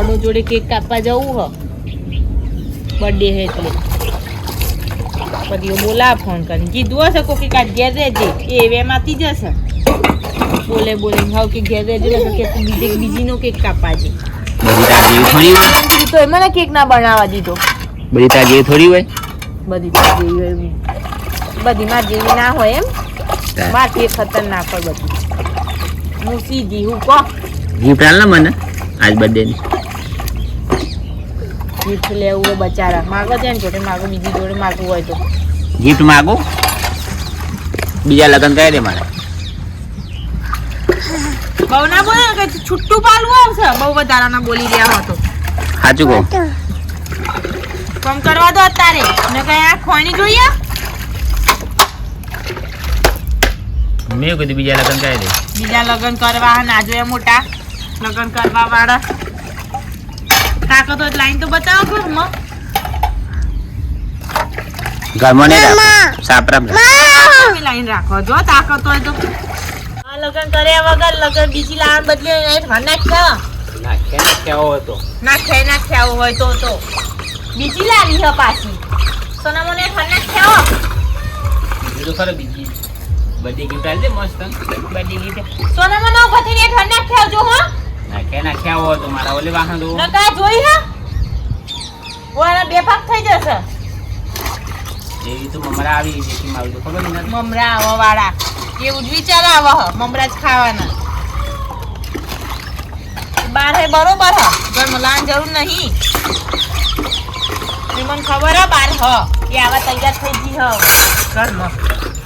વડો જોડે કેક કાપવા જવું હ. બર્થડે હે એટલે. પછી બોલા ફોન કરીને. કીધું હશે કોકી કાઢ ઘેર રહેજે. એ વેમાંથી જશે. બોલે બોલે હાવ કે ઘેર રહેજે કે તું બીજે બીજીનો કેક કાપવા છે તો એમાં ના કેક ના બનાવવા દીધો. બધી તાર જેવી થોડી હોય? બધી તાર જેવી હોય બધી માર જેવી ના હોય એમ. મારથી ખતરનાક હોય બધી. હું સીધી હું કહો ગિફ્ટ હાલ ને મને. આજ બર્થડે ની. ગીફ્ટ લેવું હોય બચારા. માગો છે ને જોડે માગો બીજી જોડે માગવું હોય તો. ગિફ્ટ માગો? બીજા લગ્ન કરી દે મારે. બહુ ના બોલે કે છૂટું પાલવું આવશે? બહુ વધારાના બોલી રહ્યા હતો સાચું કહો. કમ કરવા દો અત્યારે. ને કઈ આ ખોણી જોઈએ મેં કીધું બીજા લગ્ન કરી દે. બીજા લગ્ન કરવા ના જોઈએ મોટા લગ્ન કરવા વાળા. તાકો તો લાઈન તો બતાવો ઘરમાં ઘરમાં નહીં રાખો. સાપરા લાઈન રાખો. જો તાકાત હોય તો. કર્યા વગર લગ્ન બીજી બદલે નાખ્યા. હોય તો. તો બીજી લાવી હ પાછી. સોના મને નાખ્યા. બીજું ખરો બીજી. બધી ગિફ્ટ આલી દે મસ્ત. બધી રીતે સોના મને ને નાખ્યા જો હો. નાખ્યા નાખ્યા હોય તો મારા ઓલી વાહન દો. નકા જોઈ હ? ઓલા બે ભાગ થઈ જશે. એવી તો મમરા આવી જેથી મારું તો ખબર નથી. મમરા આવા વાળા એવું જ વિચાર આવા હ મમરા જ ખાવાના. બાર હે બરોબર હ ઘરમાં લાવવાની જરૂર નહીં. એ મને ખબર હ બાર હ કે આવા તૈયાર થઈ ગઈ હ. ઘરમાં?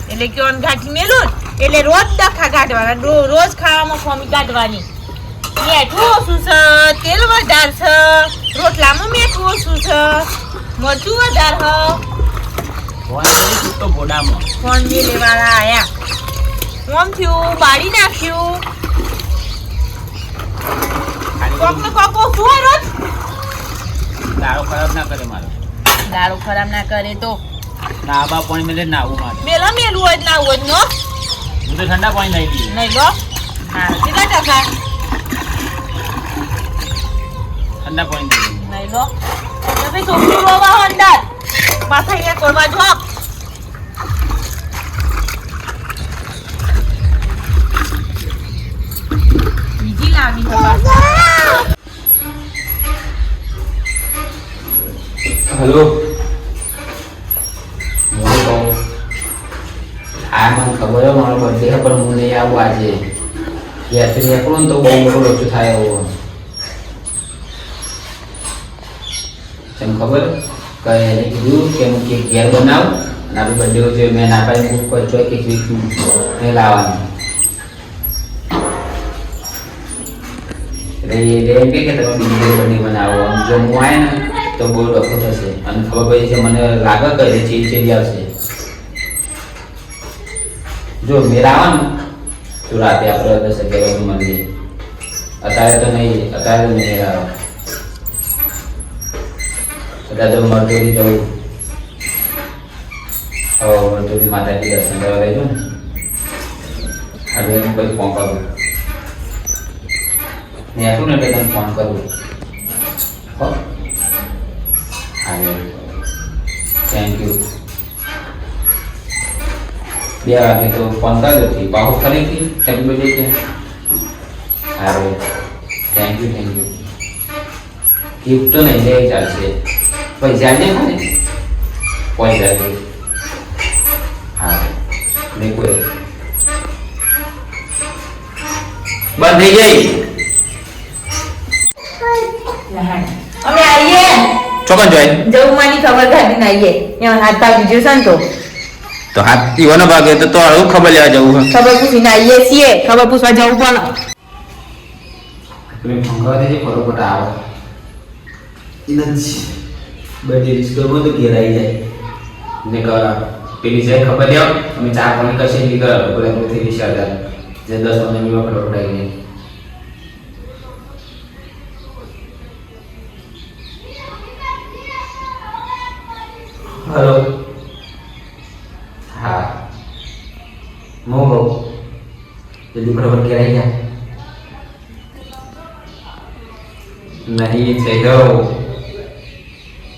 એટલે કે ઓન ઘાટી મેલું એટલે રોજ ડખા કાઢવાના રોજ ખાવામાં ખોમી કાઢવાની મીઠું ઓછું છે? તેલ વધાર છે. રોટલામાં મીઠું ઓછું છે? મરચું વધાર હ ફોન તો બોડામાં ફોન મેલે વાળા આયા. ઓમ થયું? બાળી નાખ્યું. કોક ને કોક ઓછું રોજ ખરાબ ના કરે મારો. દારૂ ખરાબ ના કરે તો? ના આબા પાણી મેલે ના આવું મારે. મેલો મેલું હોય જ ના હોય નો? હું તો ઠંડા પાણી લઈ લઈએ. નહીં લો. હા કેટલા ટકા? ઠંડા પાણી નહીં લો. તમે છોકરું રોવા હો અંદર. પાછા અહીંયા કરવા જો બીજી લાવી. હલો હા મને ખબર મારો બર્થડે પણ હું નહીં આવું આજે. ઘેરથી નીકળું ને તો બહુ મોટું લોચું થાય એવું. તને ખબર કે એને કીધું કે હું કેક ઘેર બનાવ અને આપણે બર્થડે છે મેં ના પાડી, હું કોઈ ચોય કેક વીકું નહીં લાવવાનું. એટલે એ કે જો હું આવે ને તો બહુ ડખો થશે. અને ખબર પડી છે, મને લાગે કે એ ચીડી આવશે. જો મેળ આવવાનું તો રાતે આપણે દસ અગિયાર અત્યારે તો નહીં, અત્યારે અત્યારે તો મરતોડી જવું હવે મરતોડી માતાજી દર્શન કરવા લઈ જાઉં ને? હવે હું પછી ફોન કરું ને આટલું ને એટલે તને ફોન કરું હો? હા થેન્ક યુ બે વાગે તો ફોન કર્યો હતી બાહુ ફરીથી હેપી બર્થડે કે? હારે thank you thank you gift તો નહીં, લે, ચાલશે. પૈસા ને? પૈસા હા નહીં. કોઈ બંધ થઈ ગઈ? અમે આવીએ. ચોકન જોઈ. જવું માની ખબર કાઢીને આવીએ. એમાં હાથ ભાગી ગયો છે ને તો. તો હાથ ઈવાનો ભાગે તો તો આવું ખબર લેવા જવું ખબર પૂછીને આવીએ છીએ. ખબર પૂછવા જવું પણ. તમે મંગાવા દેજે ફટોફટ આવો. નથી બધી રિસ્કોમાં બધું ઘેરાઈ જાય. ને ક પેલી જાય ખબર લેવો અમે ચાર પાણી કશે નહીં કરો બોલે અમે થઈ વિચાર જે દસ પંદર ફટોફટ આવી જાય. હલો. હા. મો બહુ જલ્દી ફટાફટ ઘેરાઈ જાય? નહીં થઈ ગયો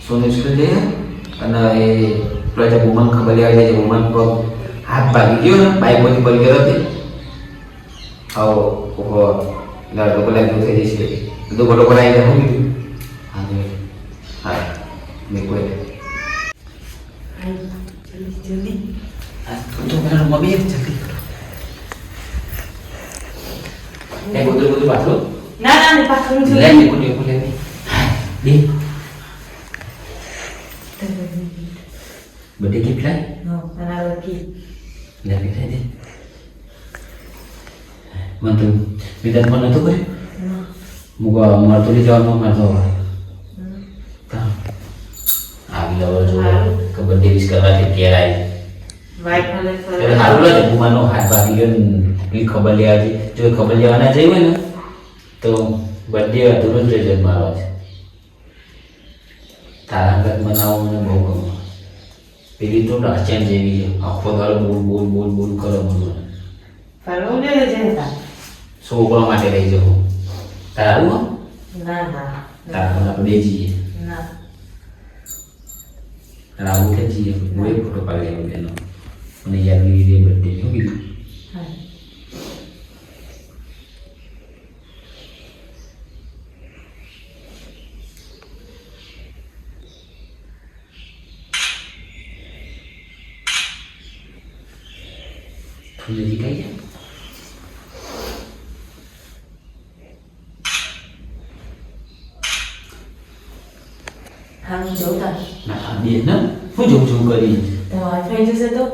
સોનું સ્કૂલ જઈએ અને એ પેલા જે વુમન ખબર આવી જાય વુમન પર હાથ ભાગી ગયો ને બાઈકમાંથી પડી ગયો હતી. આવો ઓહો એટલે લોકો લાગ્યું થઈ જશે. બધું આવી જાય હું કીધું હા હા મેં કોઈ હા તું પેલા રૂમમાં બેસ જલ્દી એ બધું બધું પાછું ના ના ને પાછળ લે જોઈ લે કુટી કુટી લે બે બધી કેટલા ના લકી લે કેટલા દે મને તો વિધાન પણ નતો કર્યો મુકો મારતો લઈ જવાનો મારતો આવી ગયો જો કબડ્ડી વિશ કરવાથી આવી વાઈટ લાગે બુમાનો હાથ ભાગી ગયો એ ખબર લેવા જઈ. જો ખબર લેવાના જઈ હોય ને તો બર્થડે અધૂરો જ રહી મારો છે તારા ઘર બનાવો મને બહુ ગમે. પેલી તો અચાન જેવી આખો દાડો બોલ બોલ બોલ બોલ કરો મને. ફરવું ને જતા છોકરા માટે લઈ જવું તારે આવું ના ના તારા મને આપણે બે જઈએ ના અને આવું કે જઈએ હું એક ફોટો પાડી લેવું તેનો મને યાદગીરી દે બર્થડે શું કીધું ફૂલજી કઈ છે હા હું જોતા ના બે ને શું જોઉં છું કરી તમારે થઈ જશે તો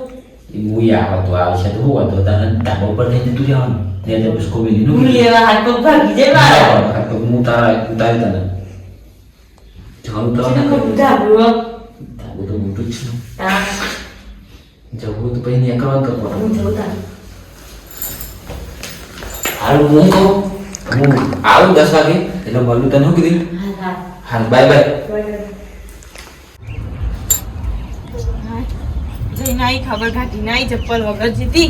હું આવે તો આવશે તો હું વાંધો તને ધાબા ઉપર થઈને તું જવાનું ને તો ઉસકો મિલી નું લેવા હાથ પગ ભાગી જાય મારા તો હું તારા ઉતારી તને જવાનું તો છે તો ધાબળો તો મોટું જ છે જવું તો પછી ને કરવા કરવા હું કરવાનું જોતા હાલ હું કહું હું આવું દસ વાગે એટલે મળું તને શું કીધું હા બાય બાય જઈને આવી ખબર કાઢી નાઈ ચપ્પલ વગર જીતી.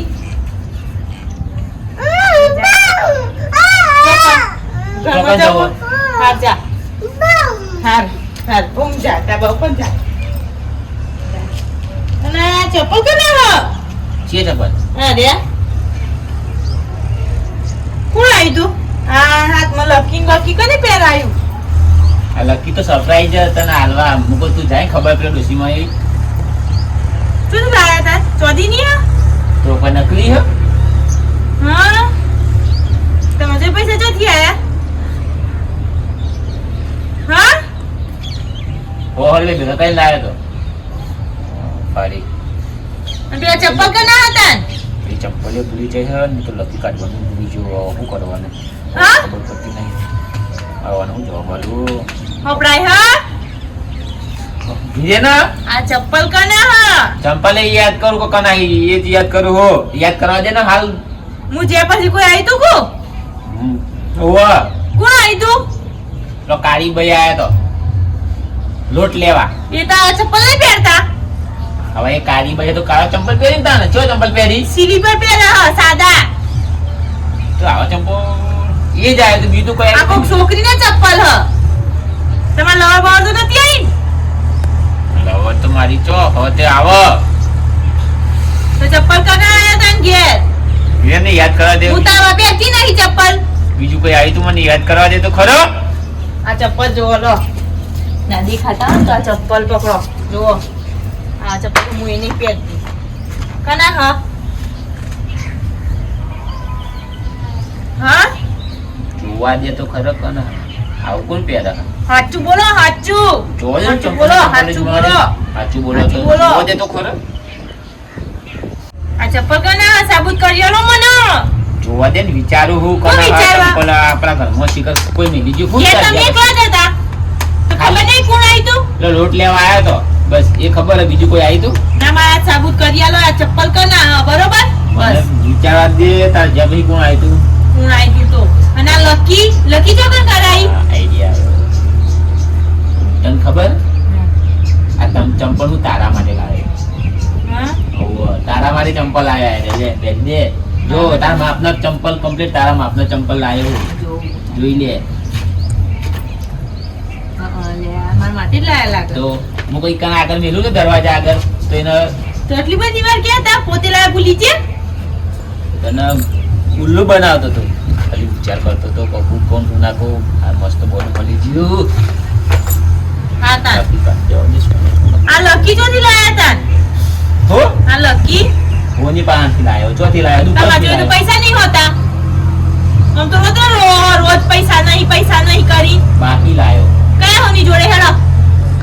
ઘરમાં જવું હાર જા. હાર હાર. ઊંઘ જા ધાબા ઉપર જા. અને આ ચપ્પલ કોને હ છે ચપ્પલ અરે. કોણ આવ્યું તું? આ હાથમાં લકી લકી કોને પહેરાયું આ લકી તો સરપ્રાઈઝ તને હાલવા. મુકો તું જાય ખબર પડે ડોસીમાં એવી શું લાયા તા ચોદી ની? તો કોઈ નકલી હે? હા? તમે જે પૈસા ચોથી આયા હા? હોલ લે ભેગા કઈ લાવ્યો તો. અને પેલા ચપ્પલ કના હતા? એ ચંપલે ભૂલી જાય છે ને તો લકી કાઢવાનું ભૂલી જો શું કરવાનું? હા? ખબર પડતી નહીં. આવવાનું હું જોવા મળું હપડાય હા? ભીજે ના? આ ચપ્પલ કના હા? ચંપલે યાદ કરું કે કના? એ જ યાદ કરું હો. યાદ કરવા દે ને હાલ. હું જે પછી કોઈ આવી તું કો. ઓવા કોણ આવી તું? પેલો કાળી ભાઈ આયો તો. લોટ લેવા. એ તો ચપ્પલ નહીં પહેરતા? હવે એ કાળી ભાઈ તો કાળો ચંપલ પહેરી તા ને ચો ચંપલ પહેરી? સીલી પર પહેરા હા સાદા. તો આવો ચંપલ એ જ આવ્યો તો બીજું કોઈ આ કોક છોકરીના ચપ્પલ હ. તમાર લવા બાવા તો નથી આવી તો મારી ચો હવે તે આવો. તો ચપ્પલ કના આયા તા ને ઘેર? એને યાદ કરવા દે. હું તારા બેઠી નહીં ચપ્પલ. બીજું કોઈ આવી તું મને યાદ કરવા દે તો ખરો. આ ચપ્પલ જુઓ લો. ના દેખાતા તો આ ચપ્પલ પકડો. જોવો આ ચપ્પલ હું એની પહેરતી. કના હા? હા? જોવા દે તો ખરો કને. આવું કોણ પહેરે? સાચું બોલો હાચું. ચંપલ બોલો મારે. બોલો. હાચું બોલો હાચું બોલો. જોવા તો ખરો. આ ચપ્પલ કના સાબુત કરી આલો મને? જોવા દે ને વિચારું હું કોના? ચંપલ આપણા ઘરમાં શીખર કોઈ નહીં. બીજું કોણ કે તમે? એકલા જ હતા તો ખબર નહીં કોણ આવી તું લો લોટ લેવા આવ્યો તો. બસ એ ખબર હે બીજું કોઈ આવી તું ના મારા સાબુત કરી આલો આ ચપ્પલ કના? બરોબર? બસ. વિચારવા દે તાર જમી કોણ આવ્યું તું કોણ આવી ગયું તો? અને આ લકી? લકી તો કરાઈ આઈડિયા તને ખબર? આ ચંપલ હું તારા માટે લાવ્યો તારા માટે ચંપલ આવ્યા લે બેન દે જો તારા માપના ચંપલ કમ્પ્લીટ તારા માપના ચંપલ લાવ્યો જોઈ લે. તો હું કોઈ કાં આગળ મેલું ને દરવાજા આગળ? તો એને તો એટલી બધી વાર ક્યાં હતા? પોતે લાયા ભૂલી છે તને ઉલ્લુ બનાવતો હતો ખાલી વિચાર કરતો કકુ કોણ શું નાખું? આ મસ્ત બોલ મળી ગયું હા તા. આ લકી ચોથી લાયા તા હો? આ લકી? હોની પાસેથી લાયો ચોથી લાયો જોડે તો લાયો. પૈસા નહીં હોતા. આમ તો રો- રોજ પૈસા નહીં પૈસા નહીં કરી. બાકી લાયો. કયા હોની જોડે હેડો?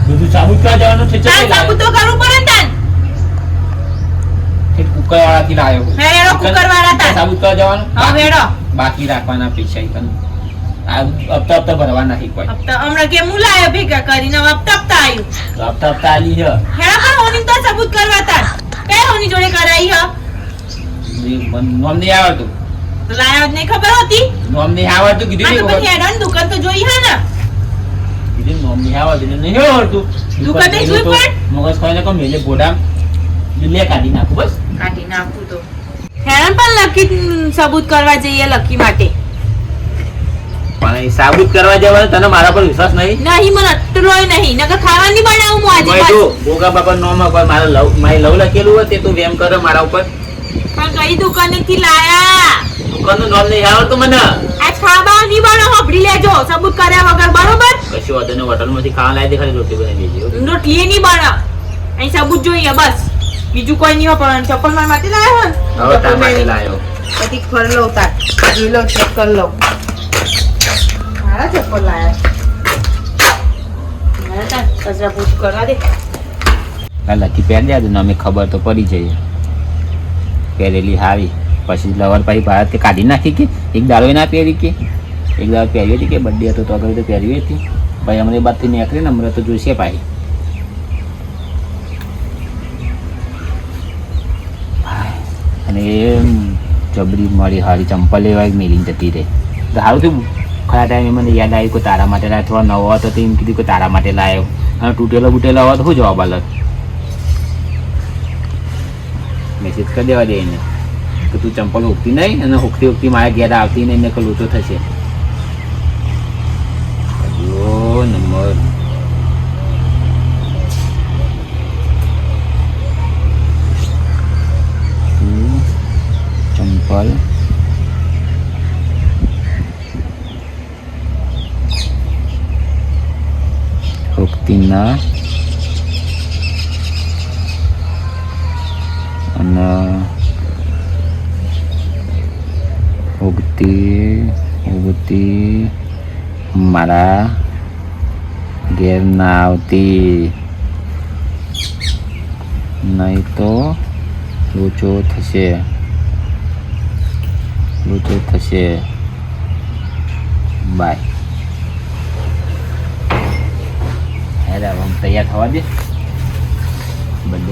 બધું સાબુત કરવા જવાનું છે તાર સાબુ તો કરવું પડે તાન. કુકરવાળાથી લાવ્યો હે હેડો કુકરવાળા તાન. સાબુત કરવા જવાનું? હા હેડો. બાકી રાખવાના પૈસા. આ હપ્તા હપ્તા ભરવા નહીં કોઈ. હપ્તા હમણાં કે મુલાય ભેગા કરીને હપ્તા હપ્તા આવ્યું હપ્તા હપ્તા આલી છે હેડો પણ હોની તો સબૂત કરવા તા કે હોની જોડે કરાઈ હ? નોમ નહીં આવડતું. તો લાયો જ નહીં ખબર હતી? નોમ નહીં આવડતું કીધું નહીં પછી ખબર. દુકાન તો જોઈ હે ને. કીધું નોમ નહીં એટલે નહીં આવડતું. દુકાન મેલું જોઈ પણ? મગજ કોઈને કો મેલે ગોડામ. લે કાઢી નાખું બસ. કાઢી નાખું તો. હેરાન પણ લકી સબૂત કરવા જઈએ લકી માટે. સાબિત કરવા જવા તને મારા પર વિશ્વાસ નહીં? નહીં મને અટલોય નહીં. નકર ખાવાની બનાવું હું આજે પાછી. જો ગોગા બાપા નોમ ઉપર મારા લવ મારી લવ લખેલું હોય તે તું વેમ કરે મારા ઉપર. પણ કઈ દુકાનેથી લાયા? દુકાનનું નામ નહીં આવડતું મને. આ ખાવા નહીં બનો હબડી લેજો. સબૂત કર્યા વગર બરોબર? કશું વાંધો નહીં હોટલમાંથી ખાવા લાવી દે ખાલી રોટી બનાવી દેજો. રોટલી નહીં બનો. અહીં સબૂત જોઈએ બસ. બીજું કોઈ નહીં પણ ચપ્પલ માર માટે ને? હવે તાર માટે મેં લાયો બધી ફર લઉં તાર. જોઈ લઉં ચેક કરી લઉં. મારા દે. અમે ખબર તો પડી જઈએ. પહેરેલી હારી, પછી લવર પછી ભારત કાઢી નાખી કે? એક દાડો ના પહેરી કે? એક દાડો પહેરી હતી કે? બર્થડે હતો તો આગળ તો હતી. ભાઈ અમને બાદથી નીકળી ને અમને તો જોઈશે ભાઈ. અને જબરી મળી હારી ચંપલ એવા મેલી જતી રહી. તો સારું થયું. ખરા ટાઈમે મને યાદ આવ્યું કે તારા માટે લાવ્યો થોડો નવો હતો તો એમ કીધું કે તારા માટે લાવ્યો અને તૂટેલો બૂટેલો હોય તો શું જવાબ અલગ મેસેજ કરી દેવા દે એને. કે તું ચંપલ ઉગતી નહીં અને ઉગતી ઉગતી મારા ઘેર આવતી નહીં એને કે લોચો થશે. ઉગતી ના અને ઉગતી ઉગતી મારા ઘેર ના આવતી. નહીં તો લોચો થશે. લોચો થશે. બાય હેરા તૈયાર થવા દે. બધે